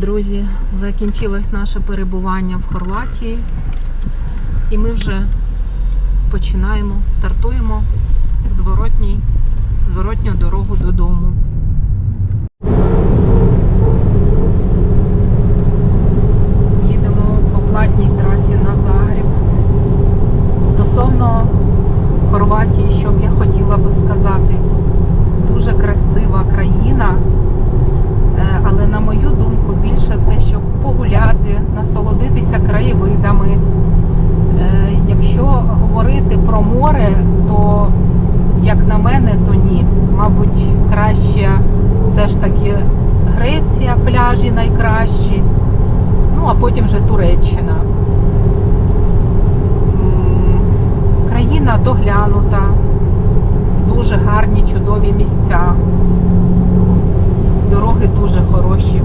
Друзі, закінчилось наше перебування в Хорватії. І ми вже починаємо, стартуємо зворотній, зворотню дорогу додому. Їдемо по платній трасі на Загріб. Стосовно Хорватії, що б я хотіла би сказати, дуже красива країна. Е, Але на мою думку, більше це щоб погуляти, насолодитися краєвидами. Е, Якщо говорити про море, то як на мене, то ні. Мабуть, краще все ж таки Греція, пляжі найкращі. Ну, а потім вже Туреччина. М, Країна доглянута, дуже гарні, чудові місця. Дороги дуже хороші.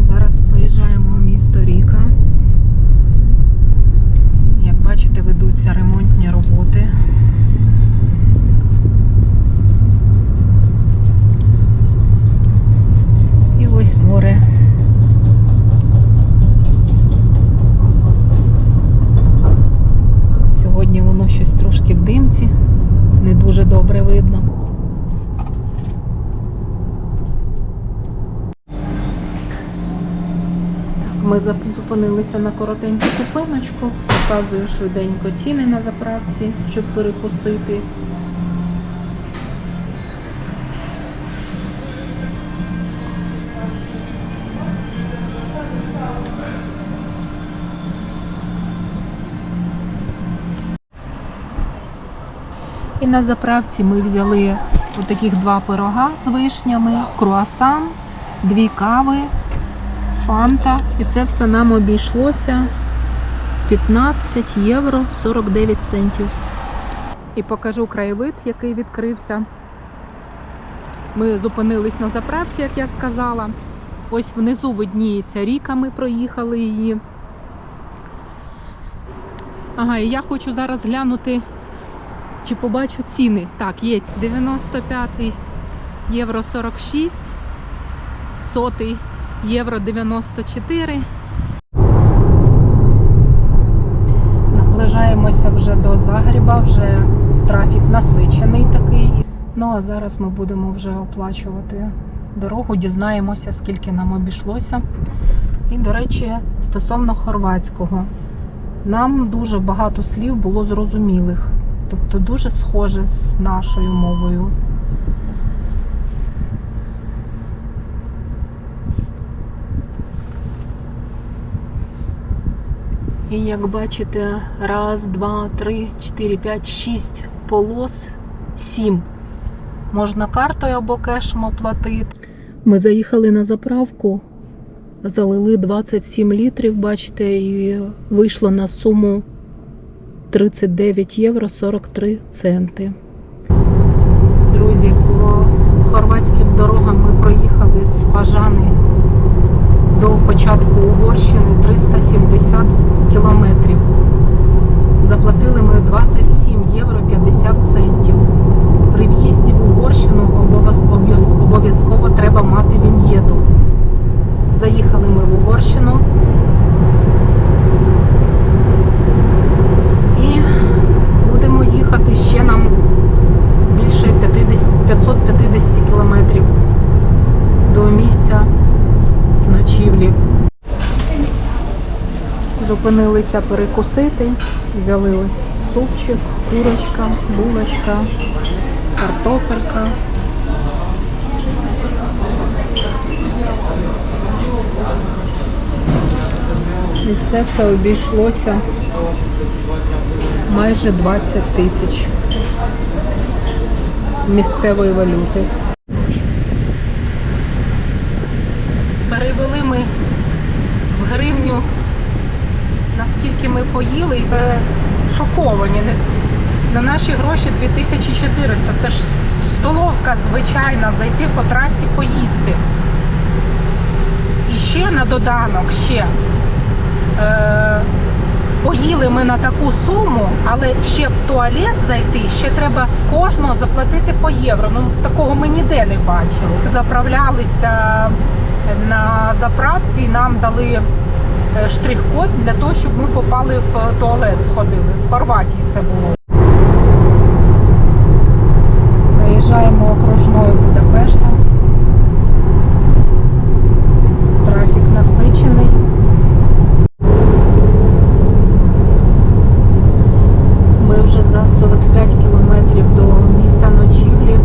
Зараз проїжджаємо місто Ріка. Як бачите, ведуться ремонтні роботи. І ось море. Сьогодні воно щось трошки в димці, не дуже добре видно. Так, ми зупинилися на коротеньку зупиночку. Показую швиденько ціни на заправці, щоб перекусити. І на заправці ми взяли отаких два пирога з вишнями, круасан, дві кави, фанта. І це все нам обійшлося 15 євро 49 центів. І покажу краєвид, який відкрився. Ми зупинились на заправці, як я сказала. Ось внизу видніється ріка, ми проїхали її. Ага, і я хочу зараз глянути чи побачу ціни. Так, є 95 євро 46, сотий євро 94. Наближаємося вже до Загріба, вже трафік насичений такий. Ну а зараз ми будемо вже оплачувати дорогу, дізнаємося, скільки нам обійшлося. І, до речі, стосовно хорватського, нам дуже багато слів було зрозумілих. Тобто дуже схоже з нашою мовою. І як бачите, раз, два, три, чотири, п'ять, шість полос, сім. Можна картою або кешем оплатити. Ми заїхали на заправку, залили 27 літрів, бачите, і вийшло на суму 39 євро 43 центи. Друзі, по хорватським дорогам ми проїхали з Фажани до початку Угорщини 370 кілометрів. Заплатили ми 27 євро 50 центів. При в'їзді в Угорщину обов'яз- обов'яз- обов'язково треба мати віньєту. Заїхали ми в Угорщину. І будемо їхати ще нам більше 50, 550 кілометрів до місця ночівлі. Зупинилися перекусити, взяли ось супчик, курочка, булочка, картопелька. І все це обійшлося майже 20 тисяч місцевої валюти. Перевели ми в гривню, наскільки ми поїли, шоковані. На наші гроші 2400, це ж столовка звичайна, зайти по трасі поїсти. І ще на доданок, ще. Е, поїли ми на таку суму, але ще в туалет зайти, ще треба з кожного заплатити по євро. Ну такого ми ніде не бачили. Заправлялися на заправці і нам дали штрих-код для того, щоб ми попали в туалет, сходили. В Хорватії це було. Проїжджаємо окружною Будапешта. Трафік насичений. Ми вже за 45 кілометрів до місця ночівлі.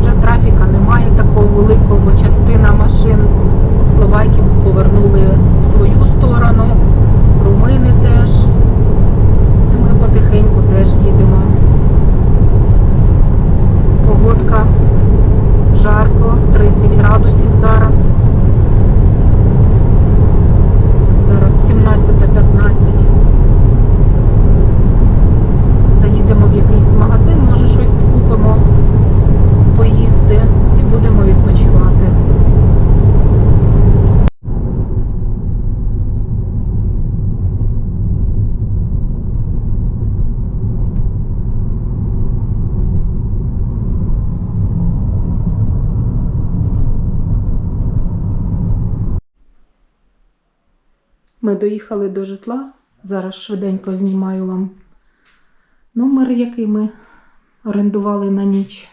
Вже трафіка немає такого великого, бо частина машин словаків повернули в свою сторону, румини теж. Ми потихеньку теж їдемо. Погодка жарко, 30 градусів зараз. Зараз 17.15. Заїдемо в якийсь магазин, може щось купимо, поїсти і будемо відпочивати. Ми доїхали до житла. Зараз швиденько знімаю вам номер, який ми орендували на ніч.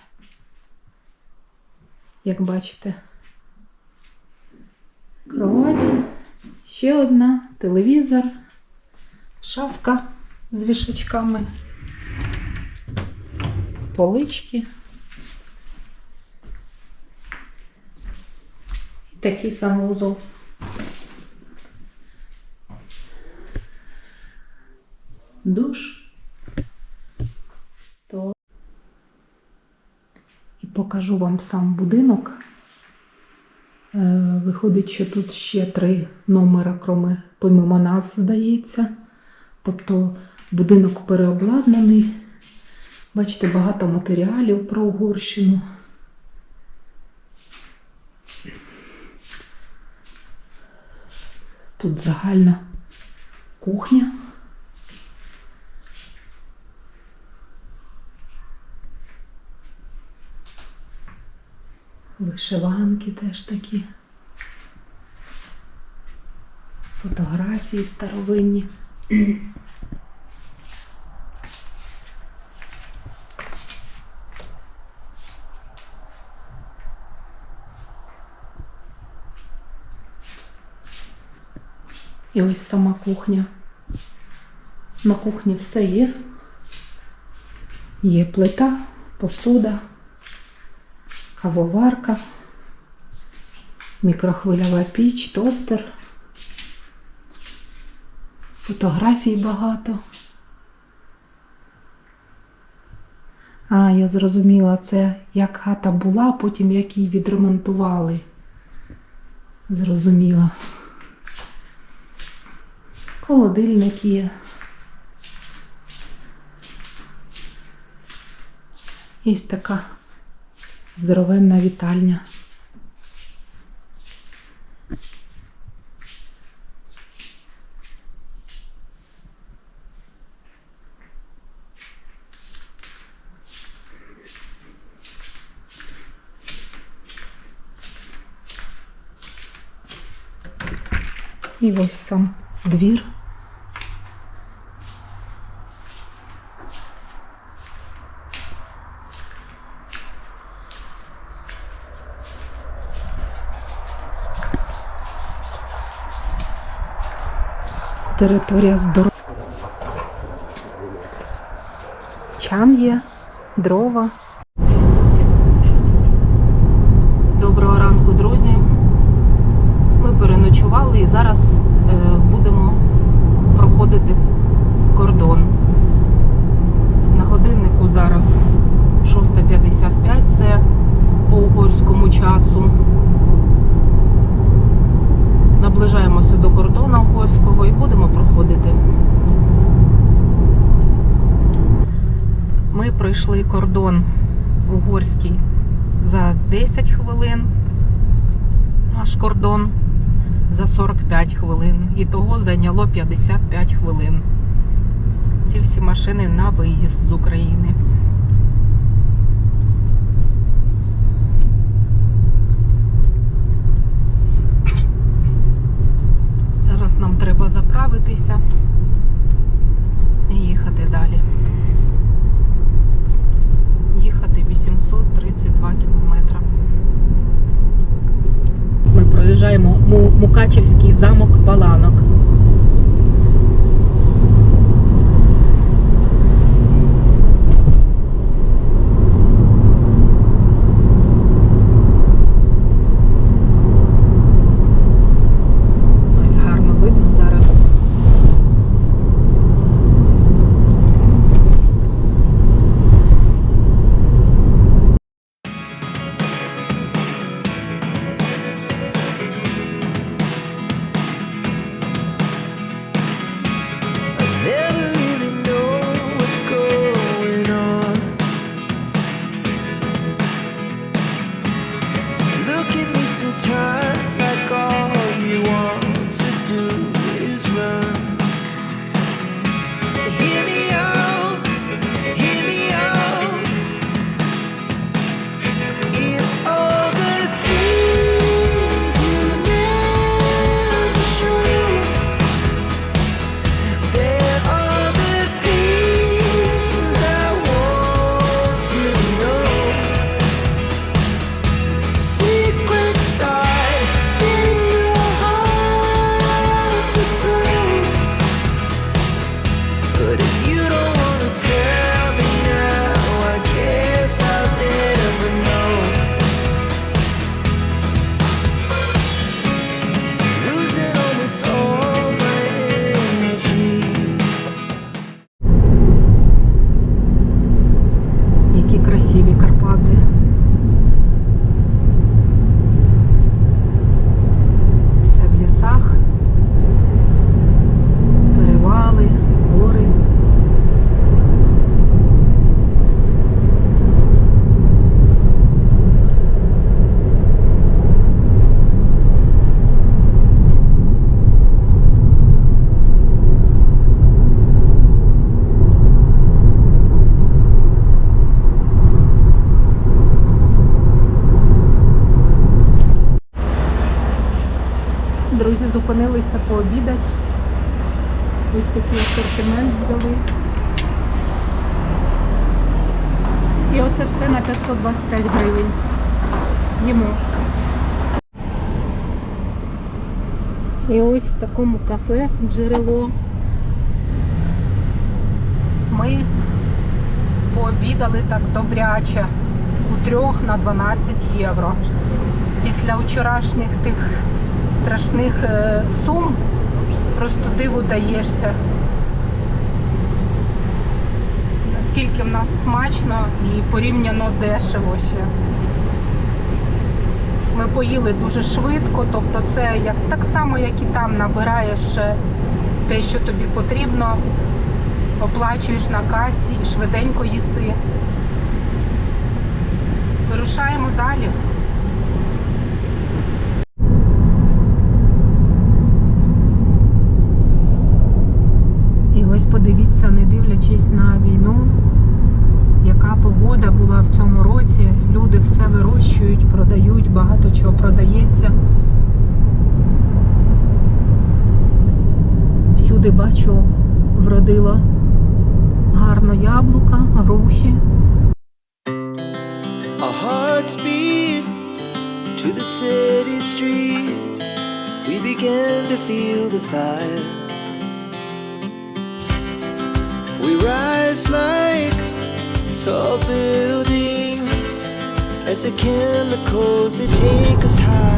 Як бачите, кровать, ще одна, телевізор, шафка з вішачками, полички. І такий санвузол. Душ. То... І покажу вам сам будинок. Е, Виходить, що тут ще три номера, кроме помимо нас, здається. Тобто будинок переобладнаний. Бачите, багато матеріалів про Угорщину. Тут загальна кухня. Вишиванки теж такі. Фотографії старовинні. І ось сама кухня. На кухні все є. Є плита, посуда кавоварка, мікрохвильова піч, тостер, фотографій багато. А, я зрозуміла, це як хата була, потім як її відремонтували. Зрозуміла. Холодильник є. Є така здоровенна вітальня. І ось сам двір. Територія здорова. Чан є, дрова. Доброго ранку, друзі. Ми переночували і зараз е, будемо проходити кордон. На годиннику зараз 6.55, це по угорському часу. Наближаємося до кордону і будемо проходити. Ми пройшли кордон угорський за 10 хвилин. Наш кордон за 45 хвилин. І того зайняло 55 хвилин. Ці всі машини на виїзд з України. Зараз нам треба і їхати далі. Їхати 832 кілометра. Ми проїжджаємо Му- зупинилися пообідати. Ось такий асортимент взяли. І оце все на 525 гривень. Їмо. І ось в такому кафе джерело. Ми пообідали так добряче у трьох на 12 євро. Після вчорашніх тих страшних е, сум просто диву даєшся. Наскільки в нас смачно і порівняно дешево ще. Ми поїли дуже швидко, тобто це як, так само, як і там набираєш е, те, що тобі потрібно, оплачуєш на касі і швиденько їси. Вирушаємо далі. І ось подивіться, не дивлячись на війну, яка погода була в цьому році. Люди все вирощують, продають, багато чого продається. Всюди бачу, вродило гарно яблука, груші. To the city streets. We began to feel the fire. We rise like tall buildings as the chemicals they take us higher.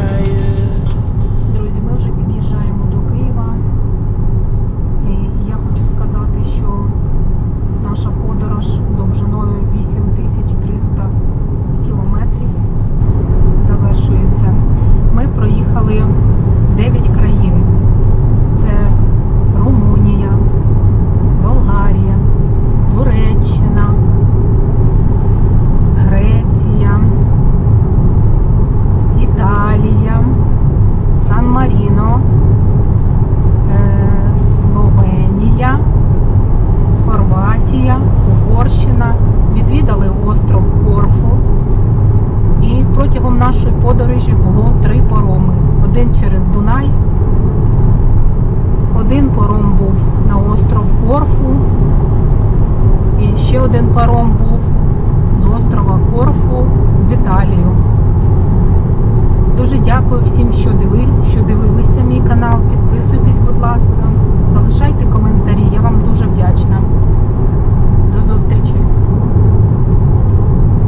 Протягом нашої подорожі було три пороми. Один через Дунай, один паром був на остров Корфу, і ще один паром був з острова Корфу в Італію. Дуже дякую всім, що диви, що дивилися мій канал. Підписуйтесь, будь ласка, залишайте коментарі, я вам дуже вдячна.